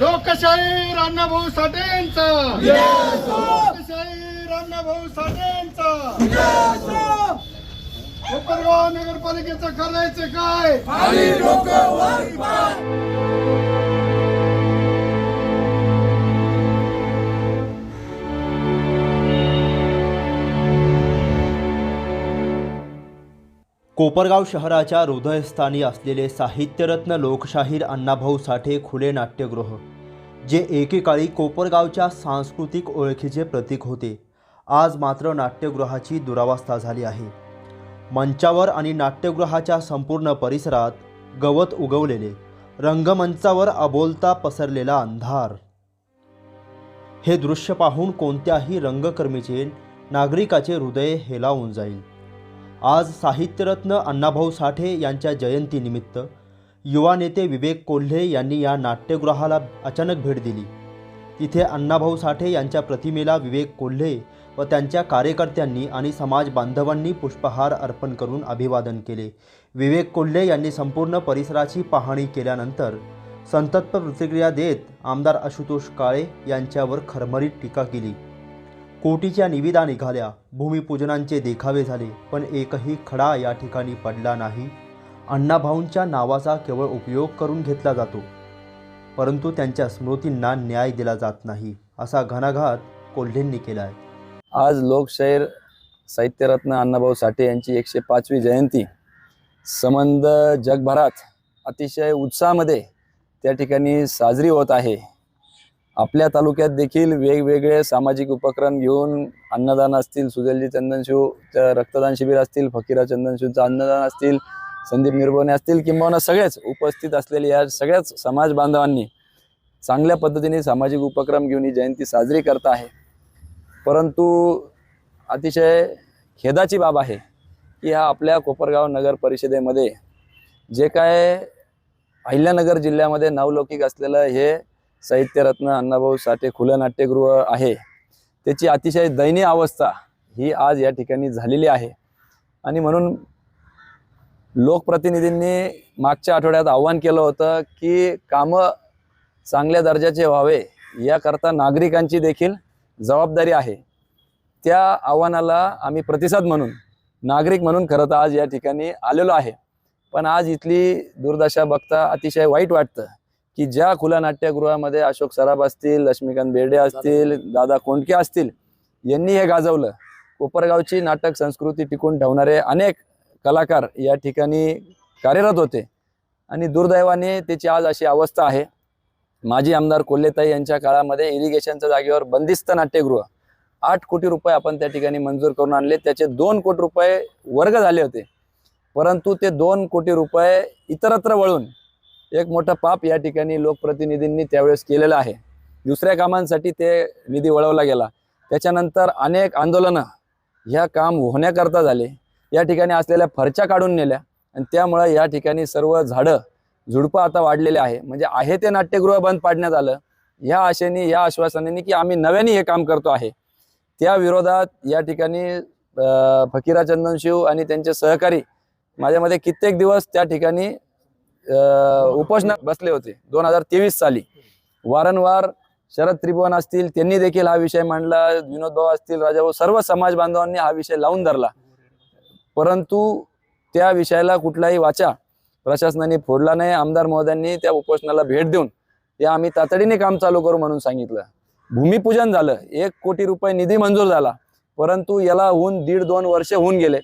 लोकशाहीर अण्णाभाऊ साठेंचा. लोकशाहीर अण्णाभाऊ साठेंचा. कोपरगाव नगरपालिकेचं करायचं काय? कोपरगाव शहराच्या हृदयस्थानी असलेले साहित्यरत्न लोकशाहीर अण्णाभाऊ साठे खुले नाट्यगृह जे एकेकाळी कोपरगावच्या सांस्कृतिक ओळखीचे प्रतीक होते. आज मात्र नाट्यगृहाची दुरावस्था झाली आहे. मंचावर आणि नाट्यगृहाच्या संपूर्ण परिसरात गवत उगवलेले रंगमंचावर अबोलता पसरलेला अंधार. हे दृश्य पाहून कोणत्याही रंगकर्मीचे नागरिकाचे हृदय हेलावून जाईल. आज साहित्यरत्न अण्णाभाऊ साठे यांच्या जयंतीनिमित्त युवा नेते विवेक कोल्हे यांनी या नाट्यगृहाला अचानक भेट दिली. तिथे अण्णाभाऊ साठे यांच्या प्रतिमेला विवेक कोल्हे व त्यांच्या कार्यकर्त्यांनी आणि समाज बांधवांनी पुष्पहार अर्पण करून अभिवादन केले. विवेक कोल्हे यांनी संपूर्ण परिसराची पाहणी केल्यानंतर संतप्त प्रतिक्रिया देत आमदार आशुतोष काळे यांच्यावर खरमरीत टीका केली. कोटीच्या निविदा निघाल्या. भूमिपूजनांचे देखावे झाले पण एकही खडा या ठिकाणी पडला नाही. अण्णाभाऊंच्या नावाचा केवळ उपयोग करून घेतला जातो परंतु त्यांच्या स्मृतींना न्याय दिला जात नाही असा घणाघात कोल्हेंनी केला आहे आज लोकशाहीर साहित्यरत्न अण्णाभाऊ साठे यांची एकशे पाचवी जयंती. संबंध जगभरात अतिशय उत्साहामध्ये त्या ठिकाणी साजरी होत आहे. आपल्या तालुक्यात देखील वेगवेगळे सामाजिक उपक्रम घेऊन अन्नदान असतील सुजलजी चंदनशिवचं रक्तदान शिबिर असतील फकीरा चंदनशिवचं अन्नदान असतील संदीप निर्भवणे असतील किंबहुना सगळेच उपस्थित असलेले या सगळ्याच समाज बांधवांनी चांगल्या पद्धतीने सामाजिक उपक्रम घेऊन ही जयंती साजरी करत आहे. परंतु अतिशय खेदाची बाब आहे की हा आपल्या कोपरगाव नगर परिषदेमध्ये जे काय अहिल्यानगर जिल्ह्यामध्ये नावलौकिक असलेलं हे साहित्यरत्न अण्णाभाऊ साठे खुलं नाट्यगृह आहे. त्याची अतिशय दयनीय अवस्था ही आज या ठिकाणी झालेली आहे. आणि म्हणून लोकप्रतिनिधींनी मागच्या आठवड्यात आव्हान केलं होतं की कामं चांगल्या दर्जाचे व्हावे याकरता नागरिकांची देखील जबाबदारी आहे. त्या आव्हानाला आम्ही प्रतिसाद म्हणून नागरिक म्हणून खरं तर आज या ठिकाणी आलेलो आहे. पण आज इथली दुर्दशा बघता अतिशय वाईट वाटतं. की ज्या खुल्या नाट्यगृहामध्ये अशोक सराफ असतील लक्ष्मीकांत बेर्डे असतील दादा कोंडके असतील यांनी हे गाजवलं. कोपरगावची नाटक संस्कृती टिकून ठेवणारे अनेक कलाकार या ठिकाणी कार्यरत होते. आणि दुर्दैवाने त्याची आज अशी अवस्था आहे. माजी आमदार कोल्हेताई यांच्या काळामध्ये इरिगेशनच्या जागेवर बंदिस्त नाट्यगृह. आठ कोटी रुपये आपण त्या ठिकाणी मंजूर करून आणले. त्याचे दोन कोटी रुपये वर्ग झाले होते. परंतु ते दोन कोटी रुपये इतरत्र वळून एक मोठं पाप या ठिकाणी लोकप्रतिनिधींनी त्यावेळेस केलेलं आहे. दुसऱ्या कामांसाठी ते निधी वळवला गेला. त्याच्यानंतर अनेक आंदोलनं ह्या काम होण्याकरता झाले. या ठिकाणी असलेल्या फरच्या काढून नेल्या आणि त्यामुळं या ठिकाणी सर्व झाडं झुडपं आता वाढलेले आहे. म्हणजे आहे ते नाट्यगृह बंद पाडण्यात आलं. या आशेने या आश्वासनेने की आम्ही नव्याने हे काम करतो आहे. त्या विरोधात या ठिकाणी फकीरा चंदनशिव आणि त्यांचे सहकारी माझ्यामध्ये कित्येक दिवस त्या ठिकाणी उपोषणात बसले होते. दोन हजार तेवीस साली. वारंवार शरद त्रिभुवन असतील त्यांनी देखील हा विषय मांडला. विनोद भाऊ असतील राजाभाऊ सर्व समाज बांधवांनी हा विषय लावून धरला. परंतु त्या विषयाला कुठलाही वाचा प्रशासनाने फोडला नाही. आमदार महोदयांनी त्या उपोषणाला भेट देऊन ते आम्ही तातडीने काम चालू करू म्हणून सांगितलं. भूमिपूजन झालं. एक कोटी रुपये निधी मंजूर झाला. परंतु याला होऊन दीड दोन वर्ष होऊन गेले.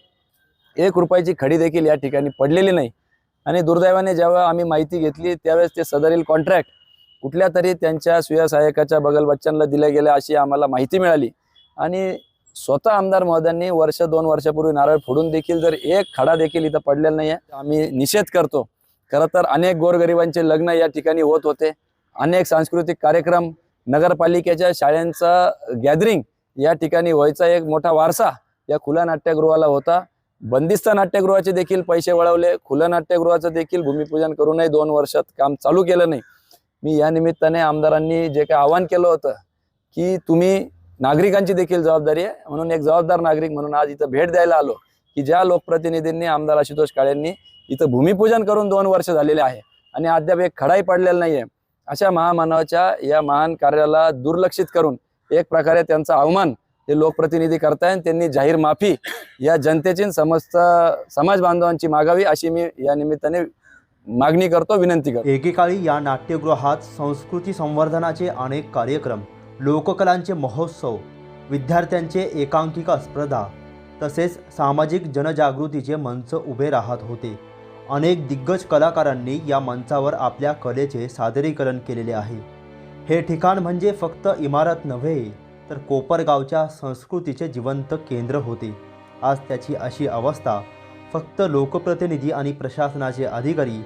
एक रुपयाची खडी देखील या ठिकाणी पडलेली नाही. आणि दुर्दैवाने जेव्हा आम्ही माहिती घेतली त्यावेळेस ते सदरील कॉन्ट्रॅक्ट कुठल्या तरी त्यांच्या सुयसहायकाच्या बगल बच्चांना दिल्या गेल्या अशी आम्हाला माहिती मिळाली. आणि स्वतः आमदार महोदयांनी वर्ष दोन वर्षापूर्वी नारळ फोडून देखील जर एक खडा देखील इथं पडलेला नाही आहे आम्ही निषेध करतो. खरं तर अनेक गोरगरिबांचे लग्न या ठिकाणी होत होते. अनेक सांस्कृतिक कार्यक्रम नगरपालिकेच्या शाळांचा गॅदरिंग या ठिकाणी व्हायचा एक मोठा वारसा या खुल्या नाट्यगृहाला होता. बंदिस्त नाट्यगृहाचे देखील पैसे वळवले. खुलं नाट्यगृहाचं देखील भूमिपूजन करूनही दोन वर्षात काम चालू केलं नाही. मी या निमित्ताने आमदारांनी जे काही आवाहन केलं होतं की तुम्ही नागरिकांची देखील जबाबदारी आहे. म्हणून एक जबाबदार नागरिक म्हणून आज इथं भेट द्यायला आलो की ज्या लोकप्रतिनिधींनी आमदार आशुतोष काळेंनी इथं भूमिपूजन करून दोन वर्ष झालेले आहे आणि अद्याप एक खडाही पडलेला नाहीये. अशा महामानवाच्या या महान कार्याला दुर्लक्षित करून एक प्रकारे त्यांचा अवमान ते लोकप्रतिनिधी करतायत त्यांनी जाहीर माफी या जनतेची समस्त समाज बांधवांची मागावी अशी मी या निमित्ताने मागणी करतो विनंती करतो. एकेकाळी या नाट्यगृहात संस्कृती संवर्धनाचे अनेक कार्यक्रम लोककलांचे महोत्सव विद्यार्थ्यांचे एकांकिका स्पर्धा तसेच सामाजिक जनजागृतीचे मंच उभे राहत होते. अनेक दिग्गज कलाकारांनी या मंचावर आपल्या कलेचे सादरीकरण केलेले आहे. हे ठिकाण म्हणजे फक्त इमारत नव्हे तर कोपरगावच्या संस्कृतीचे जिवंत केंद्र होते. आज त्याची अशी अवस्था फक्त लोकप्रतिनिधी आणि प्रशासनाचे अधिकारी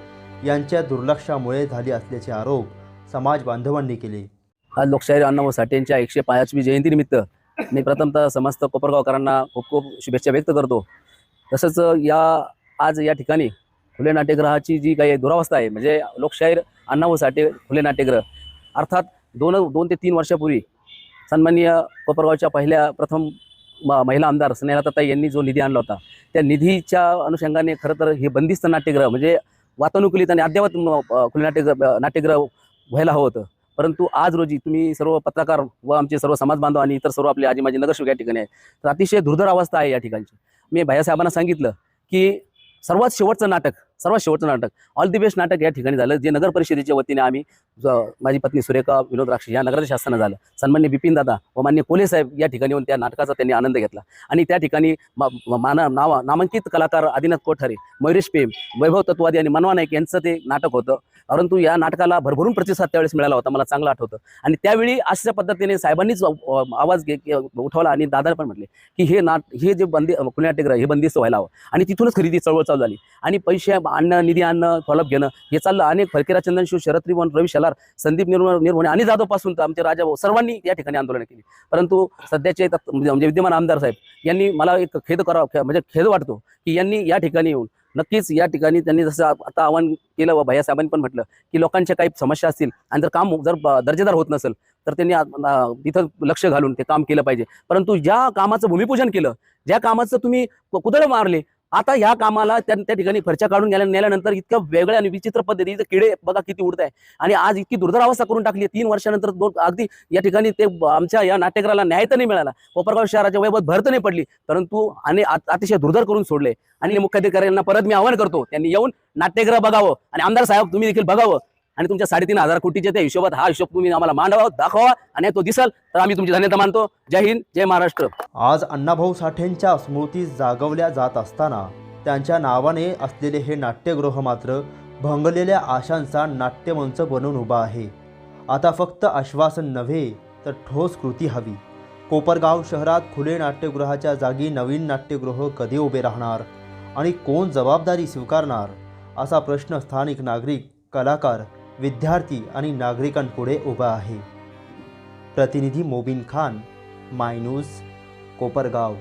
यांच्या दुर्लक्षामुळे झाली असल्याचे आरोप समाज बांधवांनी केले. आज लोकशाहीर अण्णाभाऊ साठेंच्या एकशे पाचवी जयंतीनिमित्त मी प्रथमतः समस्त कोपरगावकरांना खूप खूप शुभेच्छा व्यक्त करतो. तसंच या आज या ठिकाणी खुले नाट्यगृहाची जी काही दुरावस्था आहे म्हणजे लोकशाहीर अण्णाभाऊ साठे खुले नाट्यगृह अर्थात दोन दोन ते तीन वर्षापूर्वी सन्माननीय कोपरगावच्या पहिल्या प्रथम महिला आमदार स्नेहलताताई यांनी जो निधी आणला होता त्या निधीच्या अनुषंगाने खरं तर हे बंदिस्त नाट्यगृह म्हणजे वातानुकूलित आणि अद्ययावत खुले नाट्यगृह नाट्यगृह व्हायला हवं होतं. परंतु आज रोजी तुम्ही सर्व पत्रकार व आमचे सर्व समाज बांधव आणि इतर सर्व आपले आजी माझे नगरसेवक या ठिकाणी आहेत. तर अतिशय दुर्धर अवस्था आहे या ठिकाणची. मी भैयासाहेबांना सांगितलं की सर्वात शेवटचं नाटक सर्वात शेवटचं नाटक. ऑल दी बेस्ट नाटक या ठिकाणी झालं. जे नगर परिषदेच्या वतीने आम्ही माझी पत्नी सुरेखा विनोद राक्षी या नगराच्या शासनानं झालं. सन्मान्य बिपिन दादा व मान्य कोले साहेब या ठिकाणी येऊन त्या नाटकाचा त्यांनी आनंद घेतला. आणि त्या ठिकाणी माना नावा नामांकित कलाकार आदिनाथ कोठारे मयुरेश पेम वैभव तत्वादी आणि मनवा नाईक यांचं ते नाटक होतं. परंतु या नाटकाला भरभरून प्रतिसाद त्यावेळेस मिळाला होता. मला चांगलं आठवतं. आणि त्यावेळी अशा पद्धतीने साहेबांनीच आवाज घे उठवला आणि दादा पण म्हटले की हे नाट हे जे बंदी खुले नाट्यगृह हे बंदिस्त व्हायला हवं. आणि तिथूनच खरेदी चळवळ चालू झाली. आणि पैसे आणणं निधी आणणं फॉलोअप घेणं हे चाललं. अनेक फरकेरा चंदनशिव शरद त्रिभुवन रवी शेलार संदीप निर्मळ निर्मणे आणि जाधवपासून आमचे राजा भाऊ सर्वांनी या ठिकाणी आंदोलन केली. परंतु सध्याचे म्हणजे विद्यमान आमदार साहेब यांनी मला एक खेद करावा म्हणजे खेद वाटतो की यांनी या ठिकाणी येऊन नक्कीच या ठिकाणी त्यांनी जसं आता आव्हान केलं व भैया साहेबांनी पण म्हटलं की लोकांच्या काही समस्या असतील आणि जर काम जर दर्जेदार होत नसेल तर त्यांनी तिथं लक्ष घालून ते काम केलं पाहिजे. परंतु ज्या कामाचं भूमिपूजन केलं ज्या कामाचं तुम्ही कुदळ मारले आता ह्या कामाला त्या त्या ठिकाणी खर्च काढून गेल्या नेल्यानंतर इतक्या वेगळ्या आणि विचित्र पद्धतीचे किडे बघा किती उडत आहे आणि आज इतकी दुर्धर अवस्था करून टाकली तीन वर्षानंतर दोन अगदी या ठिकाणी ते आमच्या या नाट्यगृहाला न्याय तर नाही मिळाला. कोपरगाव शहराच्या वैभव भर तर नाही पडली. परंतु आणि अतिशय दुर्धर करून सोडले. आणि मुख्याधिकाऱ्यांना परत मी आवाहन करतो त्यांनी येऊन नाट्यगृह बघावं आणि आमदार साहेब तुम्ही देखील बघावं. आणि तुमच्या साडेतीन हजार कोटीच्या त्या हिशोबात हा हिशोब तुम्ही आम्हाला मांडावा दाखवा आणि तो दिसल तर आम्ही तुमची धन्यता मानतो. जय हिंद जय महाराष्ट्र. आज अण्णाभाऊ साठेंच्या स्मृती जागवल्या जात असताना त्यांच्या नावाने असलेले हे नाट्यगृह मात्र भंगलेल्या आशांचा नाट्यमंच बनून उभा आहे. आता फक्त आश्वासन नव्हे तर ठोस कृती हवी. कोपरगाव शहरात खुले नाट्यगृहाच्या जागी नवीन नाट्यगृह कधी उभे राहणार आणि कोण जबाबदारी स्वीकारणार असा प्रश्न स्थानिक नागरिक कलाकार विद्यार्थी आणि नागरिकांपुढे उभा आहे. प्रतिनिधी मोबिन खान मायनूस कोपरगाव.